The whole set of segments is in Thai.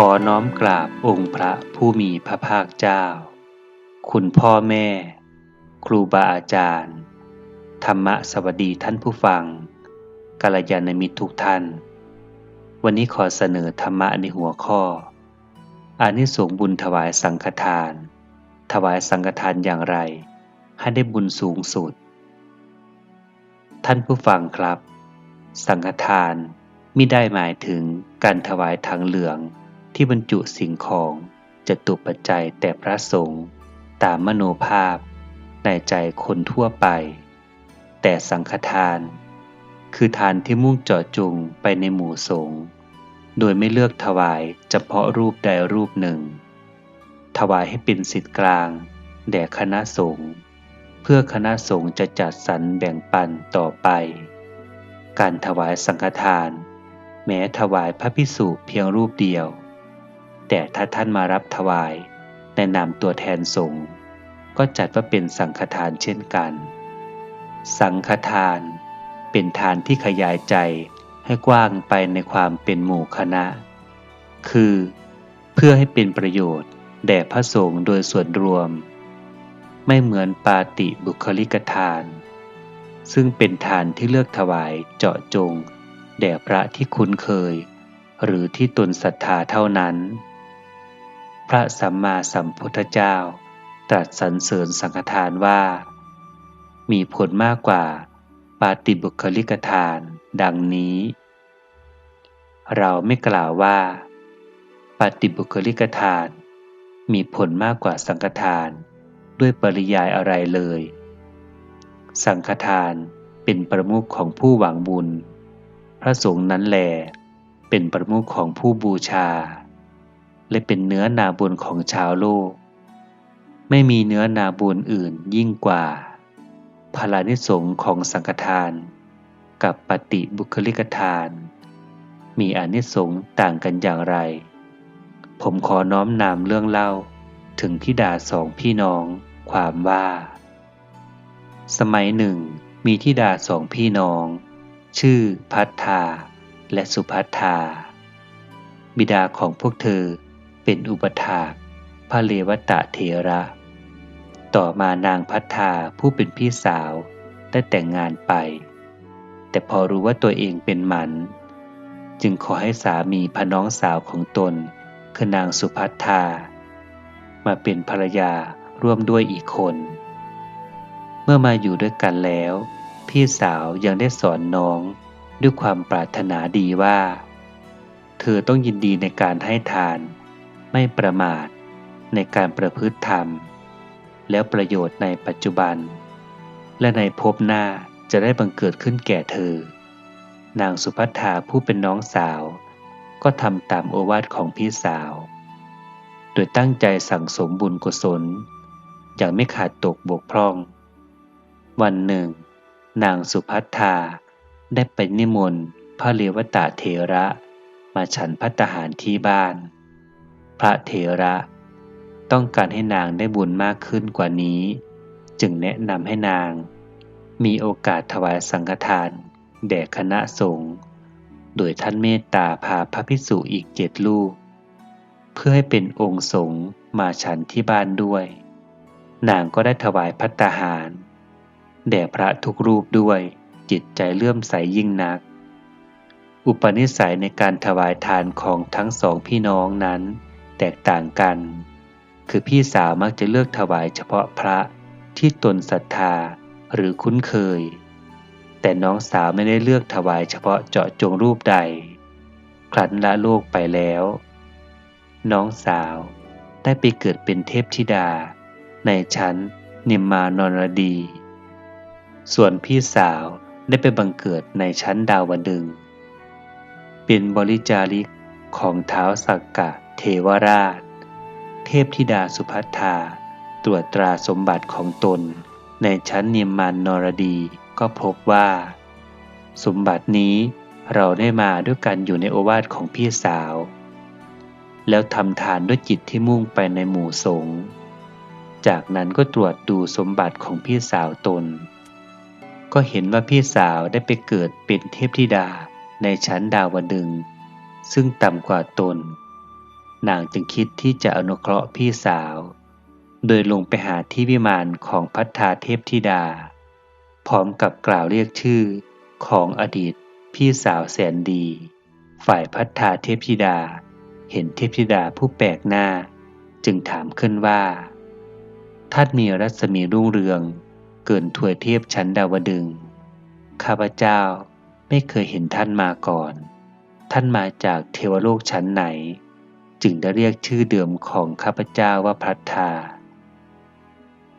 ขอน้อมกราบองค์พระผู้มีพระภาคเจ้า คุณพ่อแม่ ครูบาอาจารย์ ธรรมะสวัสดีท่านผู้ฟังกัลยาณมิตรทุกท่าน วันนี้ขอเสนอธรรมะในหัวข้อ อานิสงส์บุญถวายสังฆทาน ถวายสังฆทานอย่างไร ให้ได้บุญสูงสุด ท่านผู้ฟังครับ สังฆทานไมิได้หมายถึงการถวายทางเหลือง ที่บรรจุสิ่งของจะตุปัจจัยแต่พระสงฆ์ตามมโนภาพในใจคนทั่วไป แต่สังฆทาน คือทานที่มุ่งเจาะจงไปในหมู่สงฆ์โดยไม่เลือกถวายเฉพาะรูปใดรูปหนึ่ง ถวายให้เป็นสิทธิกลาง แด่คณะสงฆ์เพื่อคณะสงฆ์จะจัดสรรแบ่งปันต่อไป การถวายสังฆทาน แม้ถวายพระพิสุเพียงรูปเดียว แต่ถ้าท่านมารับถวายในนามตัวแทนสงฆ์ก็จัดว่าเป็นสังฆทานเช่นกัน สังฆทานเป็นทานที่ขยายใจให้กว้างไปในความเป็นหมู่คณะ คือ เพื่อให้เป็นประโยชน์แด่พระสงฆ์โดยส่วนรวม ไม่เหมือนปาติบุคลิกทาน ซึ่งเป็นทานที่เลือกถวายเจาะจง แด่พระที่คุ้นเคย หรือที่ตนศรัทธาเท่านั้น พระสัมมาสัมพุทธเจ้า ตรัสสรรเสริญสังฆทานว่า มีผลมากกว่าปาติบุคลิกทาน ดังนี้ เราไม่กล่าวว่า ปาติบุคลิกทาน มีผลมากกว่าสังฆทานด้วยปริยายอะไรเลย สังฆทานเป็นประมุขของผู้หวังบุญ พระสงฆ์นั้นแหลเป็นประมุขของผู้บูชา และเป็นเนื้อนาบุญของชาวโลก ไม่มีเนื้อนาบุญอื่นยิ่งกว่าพลานิสงของสังฆทาน กับปฏิบุคลิกทาน มีอนิสงส์ต่างกันอย่างไร ผมขอน้อมนำเรื่องเล่าถึงทิดาสองพี่น้อง ความว่า สมัยหนึ่ง มีทิดาสองพี่น้อง ชื่อพัฒธาและสุพัฒธาบิดาของพวกเธอ เป็นอุปถาพระเลวตะเถระ ต่อมานางพัฒธาผู้เป็นพี่สาวได้แต่งงานไป แต่พอรู้ว่าตัวเองเป็นหมัน จึงขอให้สามีพน้องสาวของตน คือนางสุพัฒธามาเป็นภรรยาร่วมด้วยอีกคน เมื่อมาอยู่ด้วยกันแล้ว พี่สาวยังได้สอนน้องด้วยความปรารถนาดีว่า เธอต้องยินดีในการให้ทาน ไม่ประมาทในการประพฤติธรรม แล้วประโยชน์ในปัจจุบัน และในภพหน้าจะได้บังเกิดขึ้นแก่เธอ นางสุภัทธาผู้เป็นน้องสาว ก็ทำตามโอวาทของพี่สาว โดยตั้งใจสั่งสมบุญกุศล อย่างไม่ขาดตกบกพร่อง วันหนึ่ง นางสุภัทธาได้ไปนิมนต์พระเลวตะเถระมาฉันพัตหารที่บ้าน พระเถระ ต้องการให้นางได้บุญมากขึ้นกว่านี้ จึงแนะนำให้นาง มีโอกาสถวายสังฆทาน แด่คณะสงฆ์โดยท่านเมตตาพาพระภิกษุอีกเจ็ดลูก เพื่อให้เป็นองค์สงฆ์มาฉันที่บ้านด้วย นางก็ได้ถวายพัตตาหาร แด่พระทุกรูปด้วยจิตใจเลื่อมใสยยิ่งนัก อุปนิสัยในการถวายทานของทั้งสองพี่น้องนั้น แตกต่างกัน คือพี่สาวมักจะเลือกถวายเฉพาะพระที่ตนศรัทธาหรือคุ้นเคย แต่น้องสาวไม่ได้เลือกถวายเฉพาะเจาะจงรูปใด ครั้นละโลกไปแล้ว น้องสาวได้ไปเกิดเป็นเทพธิดา ในชั้นนิมมานรดี ส่วนพี่สาวได้ไปบังเกิดในชั้นดาวดึง เป็นบริจาริกของเท้าสักกะ เทวราช เทพธิดาสุพัทธาตรวจตราสมบัติของตน ในชั้นเนียมมานนรดีก็พบว่า สมบัตินี้เราได้มาด้วยกันอยู่ในโอวาทของพี่สาว แล้วทำทานด้วยจิตที่มุ่งไปในหมู่สงฆ์จากนั้นก็ตรวจดูสมบัติของพี่สาวตน ก็เห็นว่าพี่สาวได้ไปเกิดเป็นเทพธิดาในชั้นดาวดึง ซึ่งต่ำกว่าตน นางจึงคิดที่จะอนุเคราะห์พี่สาว โดยลงไปหาที่วิมานของพัฒนาเทพธิดา พร้อมกับกล่าวเรียกชื่อของอดีตพี่สาวแสนดี ฝ่ายพัฒนาเทพธิดา เห็นเทพธิดาผู้แปลกหน้า จึงถามขึ้นว่า ท่านมีรัศมีรุ่งเรือง เกินถวยเทพชั้นดาวดึง ข้าพเจ้าไม่เคยเห็นท่านมาก่อน ท่านมาจากเทวโลกชั้นไหน จึงได้เรียกชื่อเดิมของข้าพเจ้าว่าพัทธา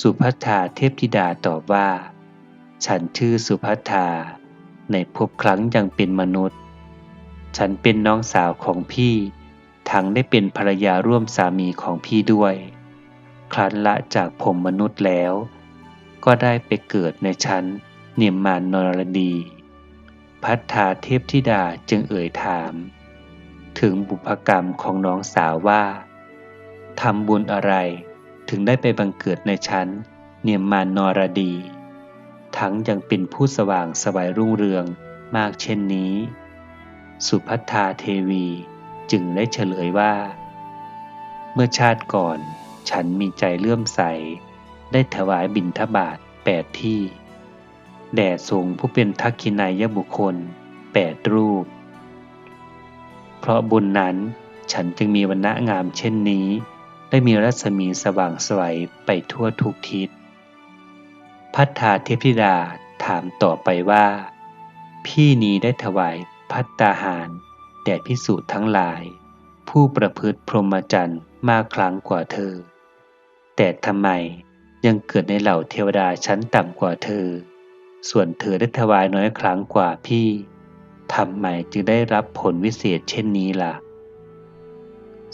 สุพัทธาเทพธิดาตอบว่า ฉันชื่อสุพัทธา ในภพครั้งยังเป็นมนุษย์ ฉันเป็นน้องสาวของพี่ ทั้งได้เป็นภรรยาร่วมสามีของพี่ด้วย ครั้นละจากผมมนุษย์แล้ว ก็ได้ไปเกิดในชั้นเนียมมานนรดี พัฒนาเทพธิดาจึงเอ่ยถาม ถึงบุพกรรมของน้องสาวว่าทำบุญอะไรถึงได้ไปบังเกิดในชั้น เนียมมานนรดี ทั้งยังเป็นผู้สว่างสวายรุ่งเรืองมากเช่นนี้ สุพัฒนาเทวีจึงได้เฉลยว่า เมื่อชาติก่อนฉันมีใจเลื่อมใส ได้ถวายบิณฑบาตแปดที่ แด่ทรงผู้เป็นทักขินายบุคคลแปดรูป ราะบุญนั้น ฉันจึงมีวันณะงามเช่นนี้ ได้มีรัศมีสว่างสวยไปทั่วทุกทิศ พัฒนาเทพธิดาถามต่อไปว่า พี่นี้ได้ถวายพัตตาหารแด่พิสุทั้งหลาย ผู้ประพฤติพรหมจรรย์มากครั้งกว่าเธอ แต่ทำไมยังเกิดในเหล่าเทวดาชั้นต่ำกว่าเธอ ส่วนเธอได้ถวายน้อยครั้งกว่าพี่ ทำไมจึงได้รับผลวิเศษเช่นนี้ล่ะ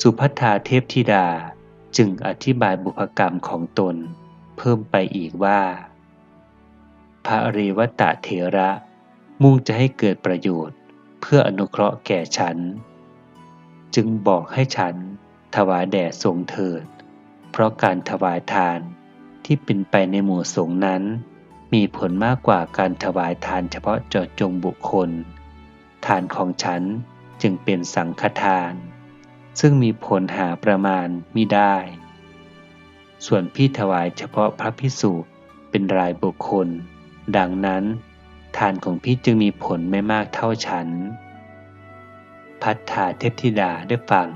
สุพัฒนาเทพธิดาจึงอธิบายบุพกรรมของตน เพิ่มไปอีกว่า พระอริวตะเถระ มุ่งจะให้เกิดประโยชน์ เพื่ออนุเคราะห์แก่ฉัน จึงบอกให้ฉันถวายแด่ทรงเถิด เพราะการถวายทานที่เป็นไปในหมู่สงนั้น มีผลมากกว่าการถวายทานเฉพาะเจาะจงบุคคล ทานของฉันจึงเป็นสังฆทาน ซึ่งมีผลหาประมาณมิได้ ส่วนพี่ถวายเฉพาะพระพิสุเป็นรายบุคคล ดังนั้น ทานของพี่จึงมีผลไม่มากเท่าฉัน พัฒนาเทพธิดาได้ฟัง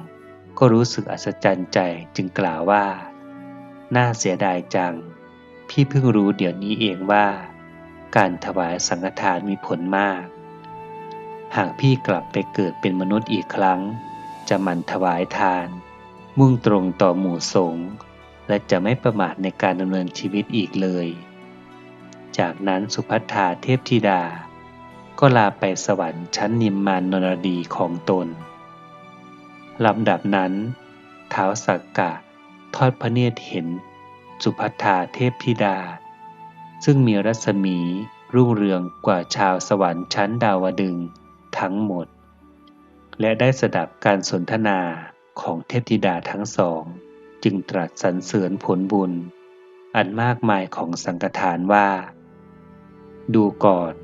ก็รู้สึกอัศจรรย์ใจจึงกล่าวว่า น่าเสียดายจัง พี่เพิ่งรู้เดี๋ยวนี้เองว่า การถวายสังฆทานมีผลมาก หากพี่กลับไปเกิดเป็นมนุษย์อีกครั้ง จะหมั่นถวายทาน มุ่งตรงต่อหมู่สงฆ์และจะไม่ประมาทในการดำเนินชีวิตอีกเลย จากนั้นสุภัทธาเทพธิดา ก็ลาไปสวรรค์ชั้นนิมมานนรดีของตนลำดับนั้นท้าวสักกะทอดพระเนตรเห็น สุภัทธาเทพธิดา ซึ่งมีรัศมีรุ่งเรืองกว่าชาวสวรรค์ชั้นดาวดึง ทั้งหมด และได้สดับการสนทนาของเทพธิดาทั้งสอง จึงตรัสสรรเสริญผลบุญ อันมากมายของสังฆทานว่า ดูก่อน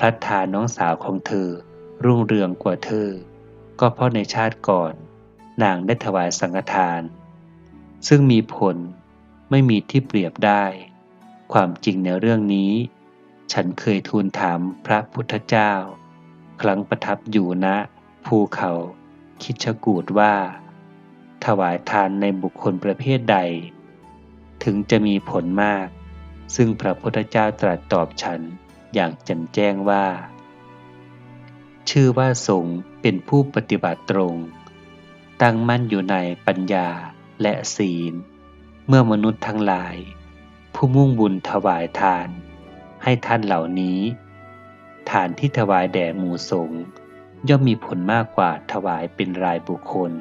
พระทานน้องสาวของเธอ รุ่งเรืองกว่าเธอ ก็เพราะในชาติก่อน นางได้ถวายสังฆทาน ซึ่งมีผลไม่มีที่เปรียบได้ ความจริงในเรื่องนี้ ฉันเคยทูลถามพระพุทธเจ้า ครั้งประทับอยู่ณภูเขาคิชกูดว่า ถวายทานในบุคคลประเภทใด ถึงจะมีผลมาก ซึ่งพระพุทธเจ้าตรัสตอบฉันอย่างแจ่มแจ้งว่า ชื่อว่าสงฆ์เป็นผู้ปฏิบัติตรง ตั้งมั่นอยู่ในปัญญาและศีล เมื่อมนุษย์ทั้งหลาย ผู้มุ่งบุญถวายทาน ให้ท่านเหล่านี้ ทานที่ถวายแด่หมู่สงฆ์ย่อมมีผลมากกว่าถวายเป็นรายบุคคล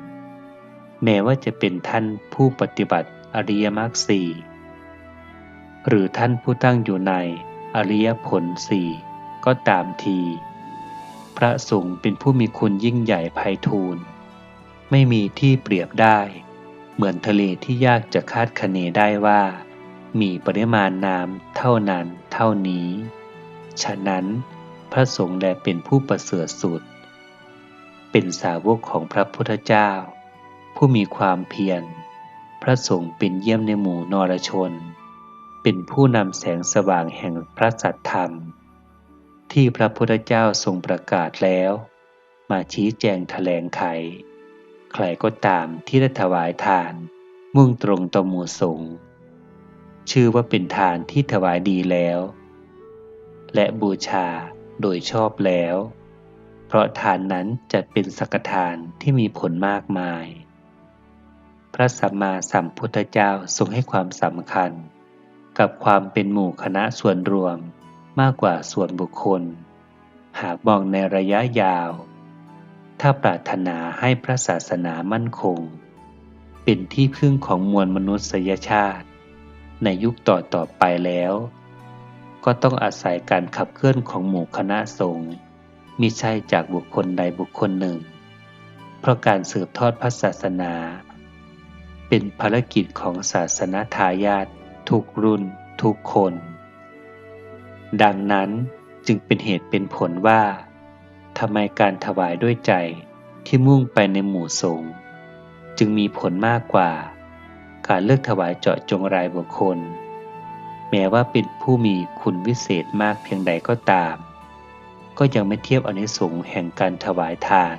แม้ว่าจะเป็นท่านผู้ปฏิบัติอริยมรรคสี่หรือท่านผู้ตั้งอยู่ในอริยผลสี่ก็ตามที พระสงฆ์เป็นผู้มีคุณยิ่งใหญ่ไพฑูรย์ไม่มีที่เปรียบได้ เหมือนทะเลที่ยากจะคาดคะเนได้ว่า มีปริมาณน้ำเท่านั้นเท่านี้ ฉะนั้น ระสงฆ์แลเป็นผู้ประเสริฐสุด เป็นสาวกของพระพุทธเจ้า ผู้มีความเพียร พระสงฆ์เป็นเยี่ยมในหมู่นรชน เป็นผู้นำแสงสว่างแห่งพระสัทธรรม ที่พระพุทธเจ้าทรงประกาศแล้ว มาชี้แจงแถลงไข ใครก็ตามที่ได้ถวายทาน มุ่งตรงต่อหมู่สงฆ์ชื่อว่าเป็นทานที่ถวายดีแล้ว และบูชา โดยชอบแล้ว เพราะทานนั้นจะเป็นสักทานที่มีผลมากมาย พระสัมมาสัมพุทธเจ้าทรงให้ความสำคัญ กับความเป็นหมู่คณะส่วนรวมมากกว่าส่วนบุคคล หากมองในระยะยาว ถ้าปรารถนาให้พระศาสนามั่นคง เป็นที่พึ่งของมวลมนุษยชาติ ในยุคต่อต่อไปแล้ว ก็ต้องอาศัยการขับเคลื่อนของหมู่คณะสงฆ์มิใช่จากบุคคลใดบุคคลหนึ่ง เพราะการสืบทอดพระศาสนา เป็นภารกิจของศาสนาทายาททุกรุ่น ทุกคน ดังนั้นจึงเป็นเหตุเป็นผลว่าทำไมการถวายด้วยใจที่มุ่งไปในหมู่สงฆ์จึงมีผลมากกว่า การเลือกถวายเจาะจงรายบุคคล ม้ว่าเป็นผู้มีคุณวิเศษมากเพียงใดก็ตาม ก็ยังไม่เทียบอนิสงส์แห่งการถวายทาน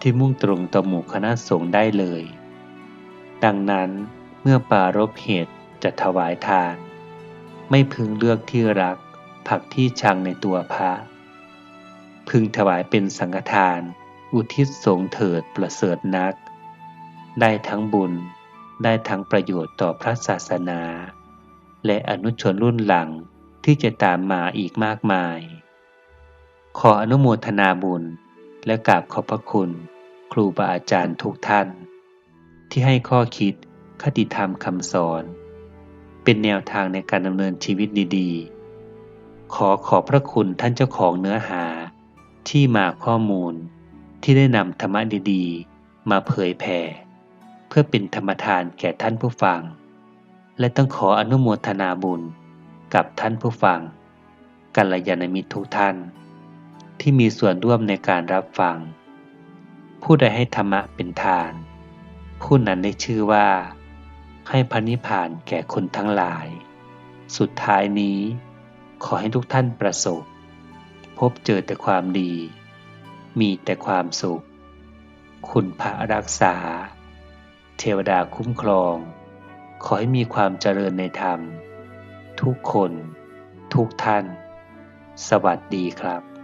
ที่มุ่งตรงต่อหมู่คณะสงฆ์ได้เลย ดังนั้นเมื่อปารบเหตุจะถวายทาน ไม่พึงเลือกที่รักผักที่ชังในตัวพระ พึงถวายเป็นสังฆทาน อุทิศสงเถิดประเสริฐนัก ได้ทั้งบุญได้ทั้งประโยชน์ต่อพระศาสนา และอนุชนรุ่นหลังที่จะตามมาอีกมากมาย ขออนุโมทนาบุญและกราบขอบพระคุณ ครูบาอาจารย์ทุกท่าน ที่ให้ข้อคิดคติธรรมคำสอน เป็นแนวทางในการดำเนินชีวิตดีๆ ขอขอบพระคุณท่านเจ้าของเนื้อหาที่มาข้อมูลที่ได้นำธรรมะดีๆ มาเผยแผ่ เพื่อเป็นธรรมทานแก่ท่านผู้ฟัง และต้องขออนุโมทนาบุญกับท่านผู้ฟังกัลยาณมิตรทุกท่าน ที่มีส่วนร่วมในการรับฟัง ผู้ใดให้ธรรมะเป็นทาน ผู้นั้นได้ชื่อว่า ให้พระนิพพานแก่คนทั้งหลาย สุดท้ายนี้ ขอให้ทุกท่านประสบ พบเจอแต่ความดี มีแต่ความสุข คุณพระรักษา เทวดาคุ้มครอง ขอให้มีความเจริญในธรรม ทุกคน ทุกท่าน สวัสดีครับ